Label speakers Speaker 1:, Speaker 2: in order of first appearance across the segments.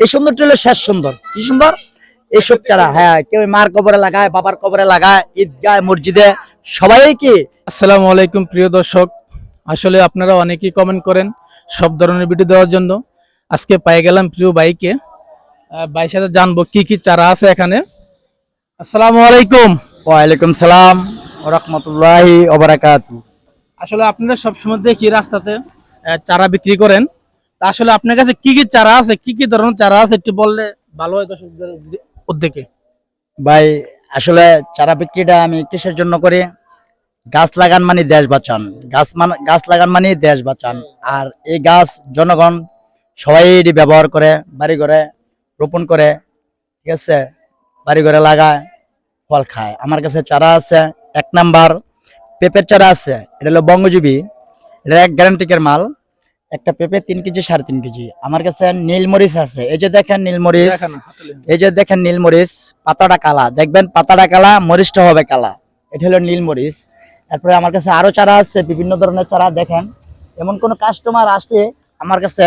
Speaker 1: এই সুন্দরটা হলো শেষ সুন্দর। কি সুন্দর? এইসব চারা হ্যাঁ কেউ মার কবরে লাগায় বাবার কবরে লাগায় ঈদগাহ মসজিদে সবাই কি?
Speaker 2: আসসালামু আলাইকুম প্রিয় দর্শক। আসলে আপনারা অনেকেই কমেন্ট করেন সব ধরনের ভিডিও দেওয়ার জন্য। আজকে পেয়ে গেলাম প্রিয় বাইকে বাইর সাথে জানব কি কি চারা আছে এখানে। আসসালামু আলাইকুম।
Speaker 1: ওয়ালাইকুম সালাম রহমতুল্লাহি ওবারাকাতু
Speaker 2: আসলে আপনারা সবসময় দেখি রাস্তাতে চারা বিক্রি করেন। আসলে আপনার কাছে কি কি চারা আছে, কি কি ধরনের চারা আছে একটু বললে ভালো হয় দর্শকদের উদ্যোগে?
Speaker 1: ভাই, আসলে চারা বিক্রিটা আমি কিসের জন্য করি। গাছ লাগান মানে দেশ বাঁচান গাছ মান গাছ লাগান মানে দেশ বাঁচান আর এই গাছ জনগণ সবাই এটি ব্যবহার করে বাড়ি ঘরে রোপণ করে, ঠিক আছে? বাড়ি ঘরে লাগায়, ফল খায়। আমার কাছে চারা আছে, এক নাম্বার পেঁপের চারা আছে। এটা হলো বঙ্গজীবী। এটা এক গ্যারান্টিকের মাল। একটা পেঁপে তিন কেজি সাড়ে তিন কেজি। আমার কাছে নীলমরিচ আছে। এই যে দেখেন নীলমরিচ। এই যে দেখেন নীলমরিচ পাতাটা কালা। দেখবেন পাতাটা কালা মরিচটা হবে কালা। এটা হলো নীলমরিচ। তারপরে আমার কাছে আরও চারা আছে বিভিন্ন ধরনের চারা দেখেন। এমন কোন কাস্টমার আসলে আমার কাছে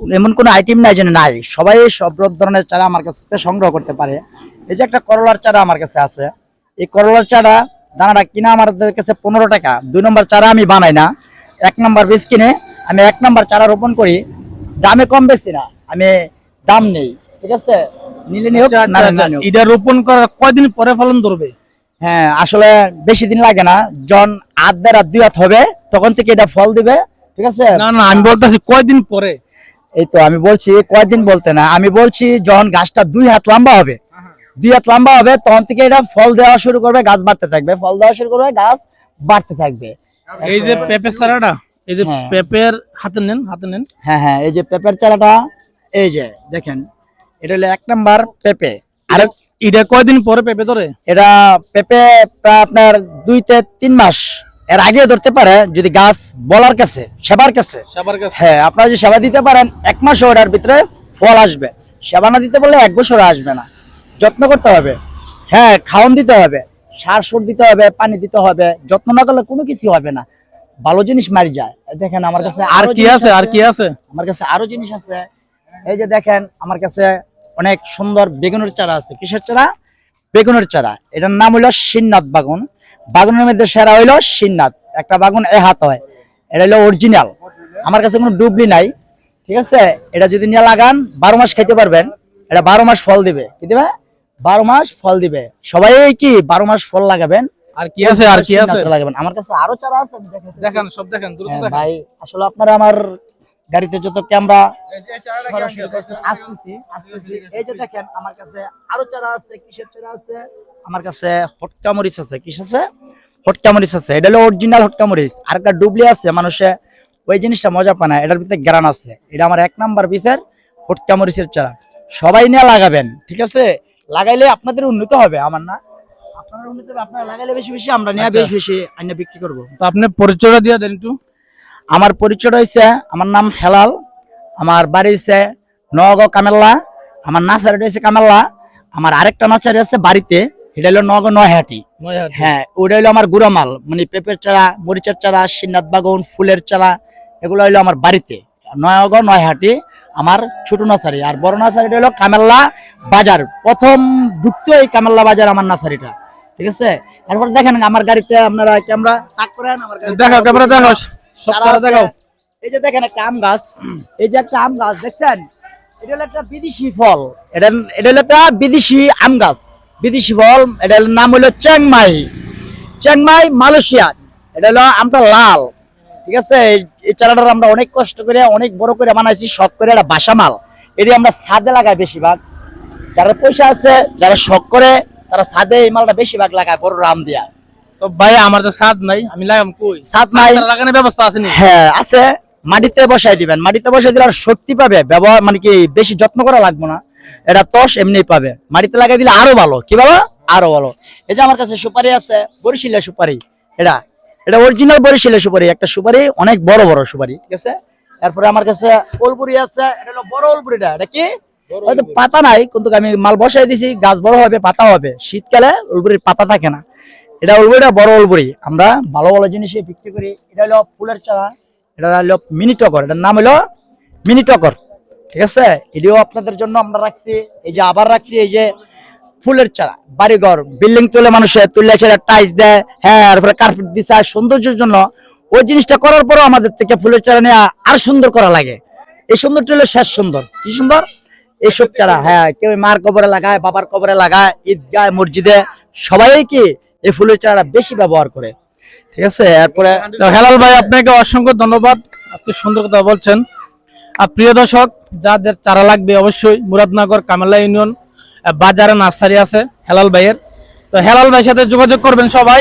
Speaker 1: এমন কোনো আইটেম নাই যেন নাই। সবাই সব ধরনের চারা আমার কাছে সংগ্রহ করতে পারে। এই যে একটা করলার চারা আমার কাছে আছে। এই করলার চারা দানাটা কিনা আমাদের কাছে পনেরো টাকা। দুই নম্বর চারা আমি বানাই না। এক নম্বর বীজ কিনে আমি এক নম্বর চারা রোপণ করি দামে কম বেশি না আমি দাম নেই ঠিক আছে? নিলে
Speaker 2: আচ্ছা, আচ্ছা। এটা রোপণ করার কয়দিন পরে ফলন ধরবে?
Speaker 1: হ্যাঁ আসলে বেশি দিন লাগে না জন আধ দেড় দুই হাত হবে তখন থেকে এটা ফল দিবে ঠিক আছে?
Speaker 2: না না আমি বলতেছি কয়দিন পরে?
Speaker 1: এই তো আমি বলছি কয়েকদিন বলতে না আমি বলছি যখন গাছটা দুই হাত লম্বা হবে দুই হাত লম্বা হবে তখন থেকে এটা ফল দেওয়া শুরু করবে গাছ বাড়তে থাকবে ফল দেওয়া শুরু করবে গাছ বাড়তে থাকবে।
Speaker 2: এই যে পেঁপের চারাটা? এই যে
Speaker 1: হ্যাঁ।
Speaker 2: হাতে নেন হাতে নেন।
Speaker 1: হ্যাঁ হ্যাঁ এই যে পেঁপের চারাটা এই যে দেখেন এটা হলো এক নাম্বার পেঁপে।
Speaker 2: আর এটা কয়দিন পরে পেঁপে ধরে?
Speaker 1: এটা পেঁপে প্রায় আপনার দুই থেকে তিন মাস। এর আগে ধরতে পারে যদি গাছ বলার কাছে সেবার কাছে।
Speaker 2: সবার কাছে।
Speaker 1: হ্যাঁ আপনারা যদি সেবা দিতে পারেন এক মাস ওটার ভিতরে ফল আসবে। সেবা না দিতে পারলে এক বছর আসবে না। যত্ন করতে হবে। হ্যাঁ খাওয়ান দিতে হবে সার সুর দিতে হবে পানি দিতে হবে যত্ন না করলে কোনো কিছু হবে না। ভালো জিনিস মারি যায়। দেখেন আমার কাছে
Speaker 2: আর কি আছে আর কি আছে?
Speaker 1: আমার কাছে আরও জিনিস আছে। এই যে দেখেন আমার কাছে অনেক সুন্দর বেগুনের চারা আছে। কিসের চারা? বেগুনের চারা। এটার নাম হইল সিন্নাথ বাগুন। বাগুনের মধ্যে সেরা হইল সিন্নাথ একটা বাগুন এ হাত হয়। এটা হলো অরিজিনাল আমার কাছে কোনো ডুবলি নাই। ঠিক আছে? এটা যদি নিয়ে লাগান বারো মাস খেতে পারবেন। এটা বারো মাস ফল দিবে। কি দিবে? বারো মাস ফল দিবে। সবাই কি বারো মাস ফল লাগাবেন?
Speaker 2: আর কি আছে আর কি আছে?
Speaker 1: আমার কাছে আরও চারা আছে
Speaker 2: দেখেন সব দেখেন দ্রুত
Speaker 1: হ্যাঁ,
Speaker 2: দেখেন।
Speaker 1: ভাই আসলে আপনারা আমার গাড়িতে যত ক্যামেরা আসতেছি আসতেছি। এই যে দেখেন আমার কাছে আরও চারা আছে কিসের চারা আছে? আমার কাছে হটকা মরিচ আছে কিস আছে? হটকা মরিচ আছে এটা হলো অরিজিনাল হটকা মরিচ। আর একটা ডুবলি আছে মানুষে ওই জিনিসটা মজা পায় না এটার ভিতরে গ্রান আছে। এটা আমার এক নাম্বার পিসের হটকা মরিচের চারা। সবাই নিয়ে লাগাবেন ঠিক আছে? লাগাইলে আপনাদের উন্নত হবে আমার না। আপনারা উন্নত হবে আপনারা লাগাইলে বেশি বেশি আমরা নিয়ে
Speaker 2: আচ্ছা।
Speaker 1: বেশি বেশি আইনা বিক্রি করব।
Speaker 2: তো আপনি পরিচয়টা দিয়ে দেন একটু।
Speaker 1: আমার পরিচয় হয়েছে আমার নাম হেলাল আমার বাড়ি হচ্ছে নগাঁও কামেল্লা আমার নার্সারি হয়েছে কামেল্লা আমার আরেকটা নার্সারি আছে বাড়িতে এটা হলো নগাঁও নয়হাটি।
Speaker 2: নয়হাটি।
Speaker 1: হ্যাঁ ওটা হলো আমার গুড়ামাল মানে পেঁপের চারা মরিচের চারা সিন্নাথ বাগান ফুলের চারা এগুলো হলো আমার বাড়িতে। নয়াগাঁও নয়হাটি আমার ছোট নার্সারি। আর বড় নার্সারিটা হলো কামেল্লা বাজার। প্রথম ঢুকতে এই কামেল্লা বাজার আমার নার্সারিটা। ঠিক আছে? তারপর দেখেন আমার গাড়িতে আপনারা ক্যামেরা তাক করেন? আমার গাড়িতে
Speaker 2: দেখাও ক্যামেরা দেখাও সব দেখাও।
Speaker 1: এই যে দেখেন একটা আম গাছ। এই যে একটা আম গাছ দেখছেন? এটা হলো একটা বিদেশি ফল। এটা এটা হলো একটা বিদেশি আম গাছ। বিদেশি ফল। এটার নাম হলো চ্যাংমাই চ্যাংমাই মালয়েশিয়া এটা হলো আমটা লাল। ঠিক আছে? এই- এই চারাটা আমরা অনেক কষ্ট করে অনেক বড় করে বানাইছি শখ করে একটা বাসা মাল। এটি আমরা ছাদে লাগাই বেশিরভাগ। যারা পয়সা আছে যারা শখ করে তারা ছাদে এই মালটা বেশিরভাগ লাগায় বড় রাম দিয়া।
Speaker 2: তো ভাই আমার তো স্বাদ নাই আমি লাগাম কই?
Speaker 1: ছাদ নাই।
Speaker 2: লাগানোর ব্যবস্থা আছে নি
Speaker 1: হ্যাঁ আছে। মাটিতে বসাই দিবেন। মাটিতে বসাই দিলে আর শক্তি পাবে। ব্যবহার মানে কি বেশি যত্ন করা লাগবে না। এটা তস এমনি পাবে। মাটিতে লাগাই দিলে আরও ভালো। কি বাবা আরও ভালো। এই যে আমার কাছে সুপারি আছে বরিশিলের সুপারি। এটা এটা অরিজিনাল বরিশিলের সুপারি। একটা সুপারি অনেক বড় বড় সুপারি ঠিক আছে? তারপরে আমার কাছে ওলপুরি আছে এটা হলো বড় ওলপুরিটা। এটা কি? হয়তো পাতা নাই কিন্তু আমি মাল বসাই দিছি গাছ বড় হবে পাতা হবে। শীতকালে ওলপুরির পাতা থাকে না। এটা উলবুড়িটা বড় উলবুড়ি আমরা ভালো ভালো জিনিসই বিক্রি করি। এটা হলো ফুলের চারা এটা হলো মিনি টকর এটার নাম হলো মিনি টকর ঠিক আছে? এটিও আপনাদের জন্য আমরা রাখছি। এই যে আবার রাখছি এই যে ফুলের চারা। বাড়িঘর বিল্ডিং তুলে মানুষে তুলে ছেড়ে টাইস দেয় হ্যাঁ তারপরে কার্পেট বিছায় সৌন্দর্যের জন্য। ওই জিনিসটা করার পরও আমাদের থেকে ফুলের চারা নিয়ে আর সুন্দর করা লাগে। এই সুন্দরটা হলো শেষ সুন্দর। কি সুন্দর? এইসব চারা হ্যাঁ কেউ মার কবরে লাগায়, বাবার কবরে লাগায় ঈদগায় মসজিদে সবাই কি এই ফুলের চারাটা বেশি ব্যবহার করে। ঠিক আছে? এরপরে
Speaker 2: হেলাল ভাই, আপনাকে অসংখ্য ধন্যবাদ। আজকে সুন্দর কথা বলছেন। আর প্রিয় দর্শক, যাদের চারা লাগবে অবশ্যই মুরাদনগর কামালা ইউনিয়ন বাজারে নার্সারি আছে হেলাল ভাইয়ের। তো হেলাল ভাইয়ের সাথে যোগাযোগ করবেন সবাই,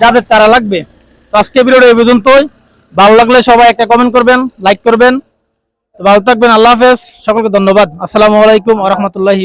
Speaker 2: যাদের চারা লাগবে। তো আজকে ভিডিওটা এই পর্যন্তই। ভালো লাগলে সবাই একটা কমেন্ট করবেন লাইক করবেন। ভালো থাকবেন আল্লাহ হাফেজ। সকলকে ধন্যবাদ। আসসালামু আলাইকুম আ রহমতুল্লাহি